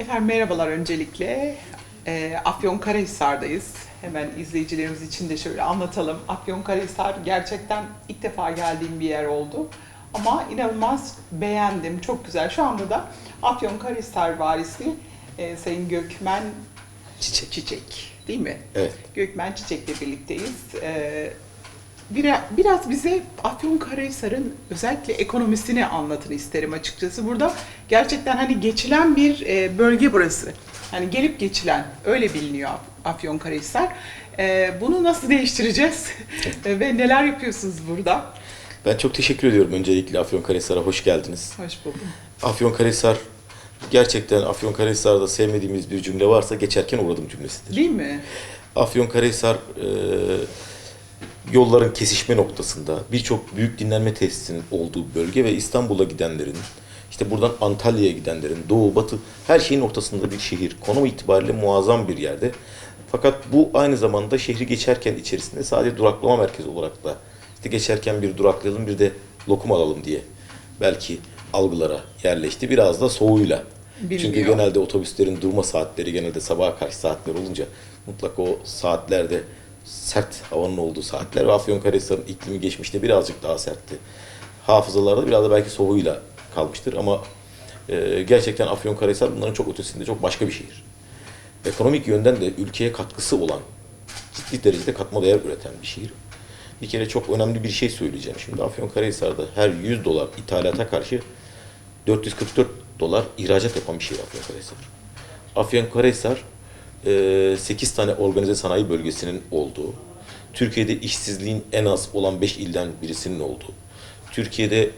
Efendim merhabalar öncelikle. Ee, Afyonkarahisar'dayız. Hemen izleyicilerimiz için de şöyle anlatalım. Afyonkarahisar gerçekten ilk defa geldiğim bir yer oldu. Ama inanılmaz beğendim. Çok güzel. Şu anda da Afyonkarahisar varisi e, Sayın Gökmen Çiçek. Çiçek değil mi? Evet. Gökmen Çiçek'le birlikteyiz. Bira- biraz bize Afyonkarahisar'ın özellikle ekonomisini anlatın isterim açıkçası. Burada gerçekten hani geçilen bir e, bölge burası. Hani gelip geçilen öyle biliniyor Af- Afyonkarahisar. Ee, bunu nasıl değiştireceğiz ve neler yapıyorsunuz burada? Ben çok teşekkür ediyorum öncelikle Afyonkarahisar'a hoş geldiniz. Hoş buldum. Afyonkarahisar gerçekten Afyonkarahisar'da sevmediğimiz bir cümle varsa geçerken uğradım cümlesidir. Değil mi? Afyonkarahisar e, yolların kesişme noktasında birçok büyük dinlenme tesisinin olduğu bölge ve İstanbul'a gidenlerin işte buradan Antalya'ya gidenlerin doğu batı her şeyin ortasında bir şehir. Konum itibariyle muazzam bir yerde. Fakat bu aynı zamanda şehri geçerken içerisinde sadece duraklama merkezi olarak da işte geçerken bir duraklayalım bir de lokum alalım diye belki algılara yerleşti. Biraz da soğuyla. Çünkü Biliniyor. genelde otobüslerin durma saatleri genelde sabaha karşı saatler olunca mutlaka o saatlerde sert havanın olduğu saatler ve Afyonkarahisar'ın iklimi geçmişte birazcık daha sertti. Hafızalarda biraz da belki soğuğuyla kalmıştır ama e, gerçekten Afyonkarahisar bunların çok ötesinde çok başka bir şehir. Ekonomik yönden de ülkeye katkısı olan ciddi derecede katma değer üreten bir şehir. Bir kere çok önemli bir şey söyleyeceğim. Şimdi Afyonkarahisar'da her 100 dolar ithalata karşı 444 dolar ihracat yapan bir şehir Afyonkarahisar. Afyonkarahisar 8 tane organize sanayi bölgesinin olduğu, Türkiye'de işsizliğin en az olan 5 ilden birisinin olduğu, Türkiye'de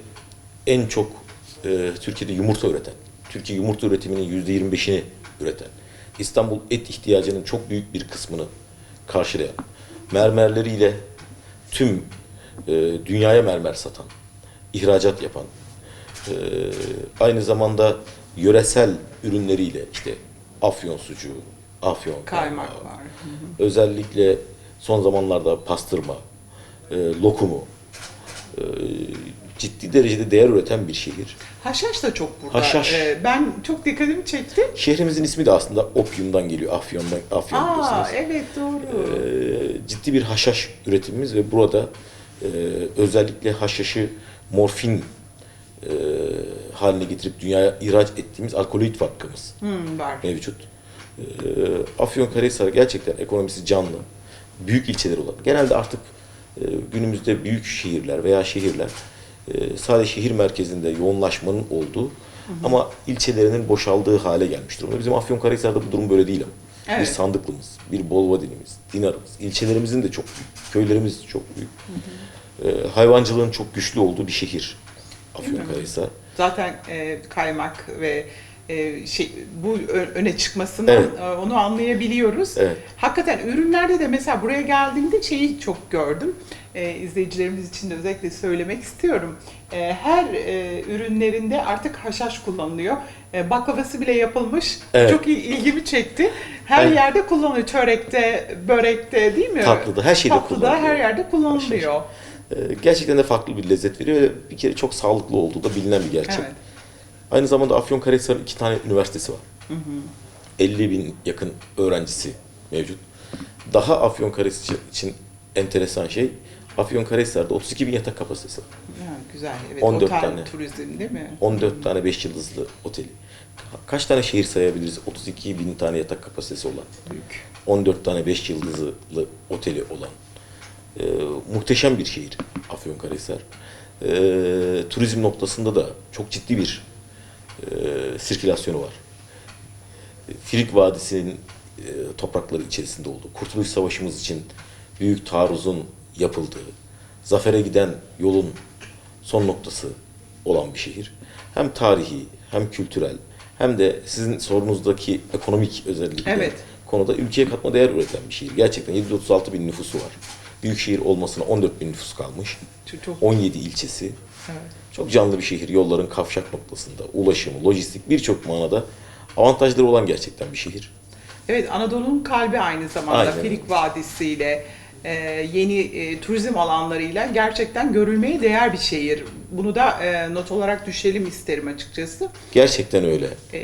en çok e, Türkiye'de yumurta üreten, Türkiye yumurta üretiminin %25'ini üreten, İstanbul et ihtiyacının çok büyük bir kısmını karşılayan, mermerleriyle tüm e, dünyaya mermer satan, ihracat yapan, e, aynı zamanda yöresel ürünleriyle işte afyon sucuğu, afyon Kaymak kaymağı, var. özellikle son zamanlarda pastırma, e, lokumu, e, ciddi derecede değer üreten bir şehir. Haşhaş da çok burada. Haşhaş. Ee, ben çok dikkatimi çekti. Şehrimizin ismi de aslında Opyum'dan geliyor. Afyon'dan, Afyon Aa biliyorsunuz. evet doğru. Ee, ciddi bir haşhaş üretimimiz ve burada e, özellikle haşhaşı morfin e, haline getirip dünyaya ihraç ettiğimiz alkaloid fabrikamız Hmm, var. mevcut. Ee, Afyonkarahisar gerçekten ekonomisi canlı. Büyük ilçeler olan. Genelde artık e, günümüzde büyük şehirler veya şehirler e, sadece şehir merkezinde yoğunlaşmanın olduğu ama ilçelerinin boşaldığı hale gelmiş durumda. Bizim Afyonkarahisar'da bu durum böyle değil ama. Bir Evet. sandıklımız, bir bolvadinimiz, dinarımız, ilçelerimizin de çok büyük, köylerimiz çok büyük. Ee, hayvancılığın çok güçlü olduğu bir şehir Afyonkarahisar. Zaten e, kaymak ve şey bu öne çıkmasından Evet. e, onu anlayabiliyoruz. Evet. Hakikaten ürünlerde de mesela buraya geldiğimde şeyi çok gördüm. E, izleyicilerimiz için de özellikle söylemek istiyorum. E, her e, ürünlerinde artık haşhaş kullanılıyor. E, baklavası bile yapılmış. Evet. Çok il- ilgimi çekti. Her Evet. yerde kullanılıyor. Çörekte, börekte değil mi? Tatlıda, her şeyde Tatlıda kullanılıyor. her yerde kullanılıyor. Ee, gerçekten de farklı bir lezzet veriyor ve bir kere çok sağlıklı olduğu da bilinen bir gerçek. Evet. Aynı zamanda Afyonkarahisar'ın iki tane üniversitesi var. 50 bin yakın öğrencisi mevcut. Daha Afyonkarahisar için enteresan şey, Afyonkarahisar'da 32 bin yatak kapasitesi var. Ha, güzel. Evet. 14 Otel tane. turizm değil mi? 14 tane 5 yıldızlı oteli. Ka- Kaç tane şehir sayabiliriz 32 bin tane yatak kapasitesi olan? Büyük. 14 tane 5 yıldızlı oteli olan e, muhteşem bir şehir Afyonkarahisar. E, turizm noktasında da çok ciddi bir e, sirkülasyonu var. Filik Vadisi'nin e, toprakları içerisinde olduğu, Kurtuluş Savaşımız için büyük taarruzun yapıldığı, zafere giden yolun son noktası olan bir şehir. Hem tarihi, hem kültürel, hem de sizin sorunuzdaki ekonomik özellikle Evet. konuda ülkeye katma değer üreten bir şehir. Gerçekten 736 bin nüfusu var. Büyükşehir olmasına 14 bin nüfus kalmış. Çok 17 ilçesi. Evet. Çok canlı bir şehir. Yolların kavşak noktasında, ulaşımı, lojistik birçok manada avantajları olan gerçekten bir şehir. Evet, Anadolu'nun kalbi aynı zamanda Aynen. Filik Vadisi ile e, yeni e, turizm alanlarıyla gerçekten görülmeye değer bir şehir. Bunu da e, not olarak düşelim isterim açıkçası. Gerçekten öyle. E,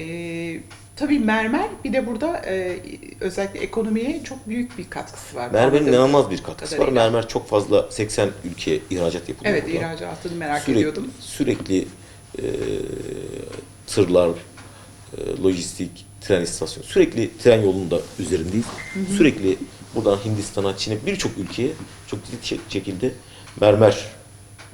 Tabii mermer bir de burada e, özellikle ekonomiye çok büyük bir katkısı var. Mermer'in inanılmaz bir katkısı var. Mermer çok fazla 80 ülkeye ihracat yapılıyor. Evet burada. ihracatını merak sürekli, ediyordum. Sürekli e, tırlar, e, lojistik, tren istasyonu, sürekli tren yolunda üzerindeyiz. Sürekli buradan Hindistan'a, Çin'e birçok ülkeye çok ciddi şek- şekilde mermer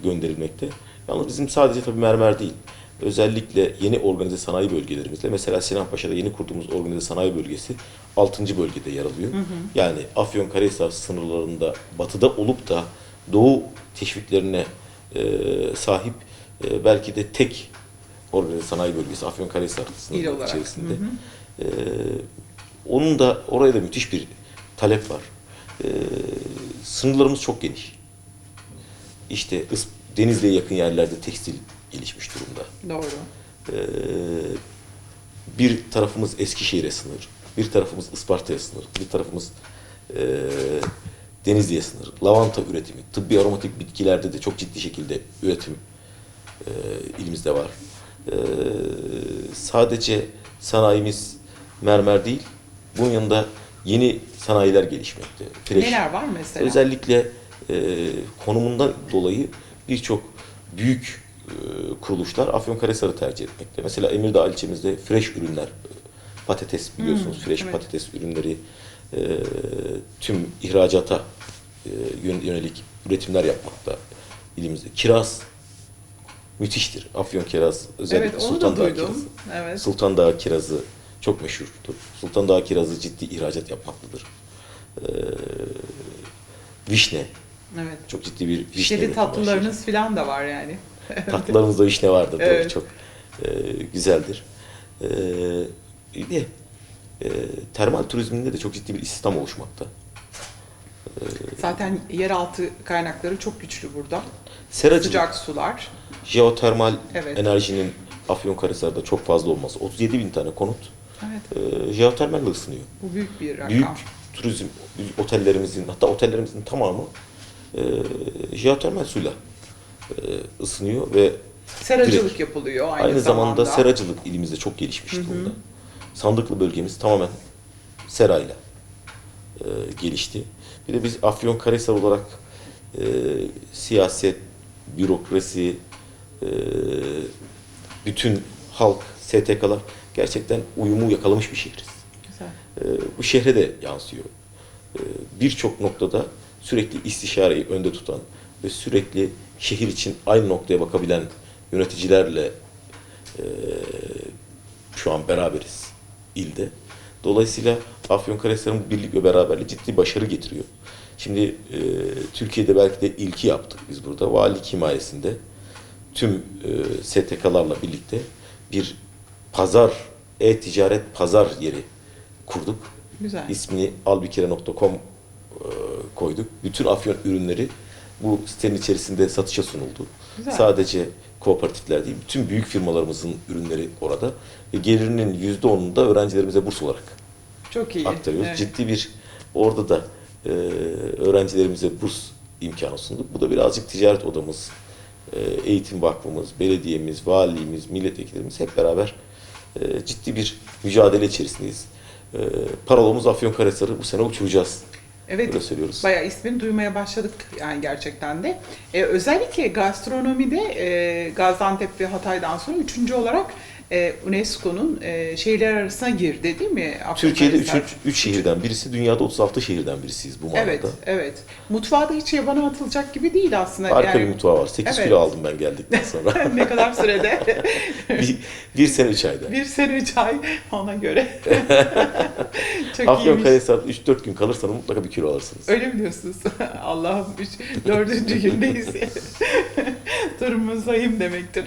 gönderilmekte. Yalnız bizim sadece tabii mermer değil. Özellikle yeni organize sanayi bölgelerimizle mesela Sinanpaşa'da yeni kurduğumuz organize sanayi bölgesi 6. bölgede yer alıyor. Yani Afyonkarahisar sınırlarında batıda olup da doğu teşviklerine e, sahip e, belki de tek organize sanayi bölgesi Afyonkarahisar sınırları içerisinde. E, onun da oraya da müthiş bir talep var. E, sınırlarımız çok geniş. İşte Denizli'ye yakın yerlerde tekstil gelişmiş durumda. Doğru. Ee, bir tarafımız Eskişehir'e sınır, bir tarafımız Isparta'ya sınır, bir tarafımız e, Denizli'ye sınır. Lavanta üretimi, tıbbi aromatik bitkilerde de çok ciddi şekilde üretim e, ilimizde var. E, sadece sanayimiz mermer değil, bunun yanında yeni sanayiler gelişmekte. Fresh, Neler var mesela? Özellikle e, konumundan dolayı birçok büyük kuruluşlar Afyonkarahisar'ı tercih etmekte. Mesela Emirdağ ilçemizde fresh ürünler, e, patates biliyorsunuz fresh evet. patates ürünleri e, tüm ihracata e, yön- yönelik üretimler yapmakta ilimizde. Kiraz müthiştir. Afyon kiraz özellikle evet Sultan da Dağı kirazı. Evet. Sultan Dağı kirazı çok meşhurdur. Sultan Dağı kirazı ciddi ihracat yapmaktadır. Ee, vişne, Evet. çok ciddi bir vişne var. tatlılarınız falan da var yani. Tatlılarımızda vişne vardır. doğru, Evet. çok e, güzeldir. E, e, termal turizminde de çok ciddi bir istihdam oluşmakta. Zaten yeraltı kaynakları çok güçlü burada. Seracılık, Sıcak sular. jeotermal Evet. enerjinin Afyonkarahisar'da çok fazla olması. 37 bin tane konut Evet. e, jeotermalle ısınıyor. Bu büyük bir rakam. Büyük turizm otellerimizin hatta otellerimizin tamamı e, jeotermal suyla e, ısınıyor ve Seracılık direkt. yapılıyor aynı, aynı, zamanda, zamanda. seracılık ilimizde çok gelişmiş durumda. Sandıklı bölgemiz tamamen serayla e, gelişti. Bir de biz Afyonkarahisar olarak e, siyaset, bürokrasi, e, bütün halk, STK'lar gerçekten uyumu yakalamış bir şehriz. Güzel. Ee, bu şehre de yansıyor. Ee, Birçok noktada sürekli istişareyi önde tutan ve sürekli şehir için aynı noktaya bakabilen yöneticilerle e, şu an beraberiz ilde. Dolayısıyla Afyonkarahisar'ın bu birlik ve beraberliği ciddi başarı getiriyor. Şimdi e, Türkiye'de belki de ilki yaptık biz burada. Valilik himayesinde tüm e, STK'larla birlikte bir pazar, e-ticaret pazar yeri kurduk. Güzel. İsmini albikere.com e, koyduk. Bütün afyon ürünleri bu sitenin içerisinde satışa sunuldu. Güzel. Sadece kooperatifler değil, bütün büyük firmalarımızın ürünleri orada. Ve gelirinin %10'unu da öğrencilerimize burs olarak Çok iyi. aktarıyoruz. Evet. Ciddi bir orada da e, öğrencilerimize burs imkanı sunduk. Bu da birazcık ticaret odamız, e, eğitim vakfımız, belediyemiz, valiliğimiz, milletvekillerimiz hep beraber e, ciddi bir mücadele içerisindeyiz. E, paralomuz Afyonkarahisar'ı bu sene uçuracağız. Evet. Öyle söylüyoruz. Bayağı ismini duymaya başladık yani gerçekten de. Ee, özellikle gastronomide e, Gaziantep ve Hatay'dan sonra üçüncü olarak e, UNESCO'nun e, şehirler arasına girdi değil mi? Türkiye'de Afyonkarahisar? 3 şehirden birisi, dünyada 36 şehirden birisiyiz bu manada. Evet, evet. Mutfağı da hiç yabana atılacak gibi değil aslında. Harika yani, bir mutfağı var. 8 Evet. kilo aldım ben geldikten sonra. ne kadar sürede? bir, bir sene 3 ayda. bir sene üç ay ona göre. Çok iyiymiş. Afyonkarahisar'da 3-4 gün kalırsanız mutlaka bir kilo alırsınız. Öyle mi diyorsunuz? Allah'ım üç, dördüncü gündeyiz. Durumuzdayım demektir.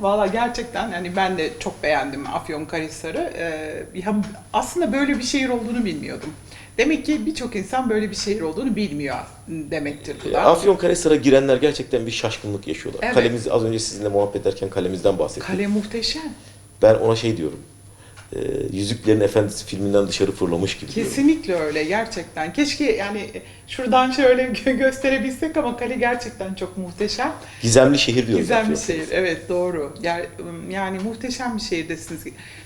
Valla gerçekten yani ben de çok beğendim Afyonkarahisar'ı. Ee, ya aslında böyle bir şehir olduğunu bilmiyordum. Demek ki birçok insan böyle bir şehir olduğunu bilmiyor demektir bu E, da. Afyonkarahisar'a girenler gerçekten bir şaşkınlık yaşıyorlar. Evet. Kalemiz az önce sizinle muhabbet ederken kalemizden bahsettik. Kale muhteşem. Ben ona şey diyorum. E, Yüzüklerin Efendisi filminden dışarı fırlamış gibi. diyorum. Kesinlikle öyle gerçekten. Keşke yani şuradan şöyle gö- gösterebilsek ama kale gerçekten çok muhteşem. Gizemli şehir diyoruz. Gizemli şehir. Evet doğru. Yani, yani muhteşem bir şehirdesiniz.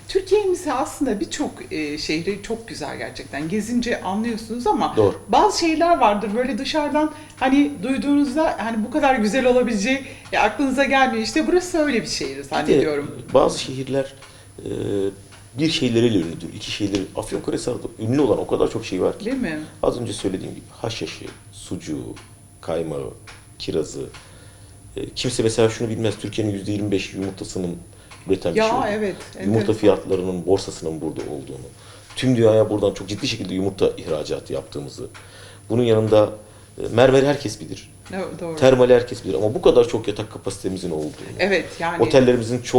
Türkiye'mizde aslında birçok e, şehri çok güzel gerçekten. Gezince anlıyorsunuz ama Doğru. bazı şehirler vardır böyle dışarıdan hani duyduğunuzda hani bu kadar güzel olabileceği e, aklınıza gelmiyor. İşte burası öyle bir şehir Bir zannediyorum. bazı şehirler e, bir şeyleriyle ünlüdür. iki şeyleri. Afyonkarahisar'da ünlü olan o kadar çok şey var ki. Değil mi? Az önce söylediğim gibi haşhaşı, sucuğu, kaymağı, kirazı. E, kimse mesela şunu bilmez. Türkiye'nin %25 yumurtasının üreten bir Ya şey olduğunu, evet, Yumurta enteresan. fiyatlarının borsasının burada olduğunu. Tüm dünyaya buradan çok ciddi şekilde yumurta ihracatı yaptığımızı. Bunun yanında e, mermeri herkes bilir. Evet, doğru. Termali herkes bilir ama bu kadar çok yatak kapasitemizin olduğunu. Evet yani. Otellerimizin çok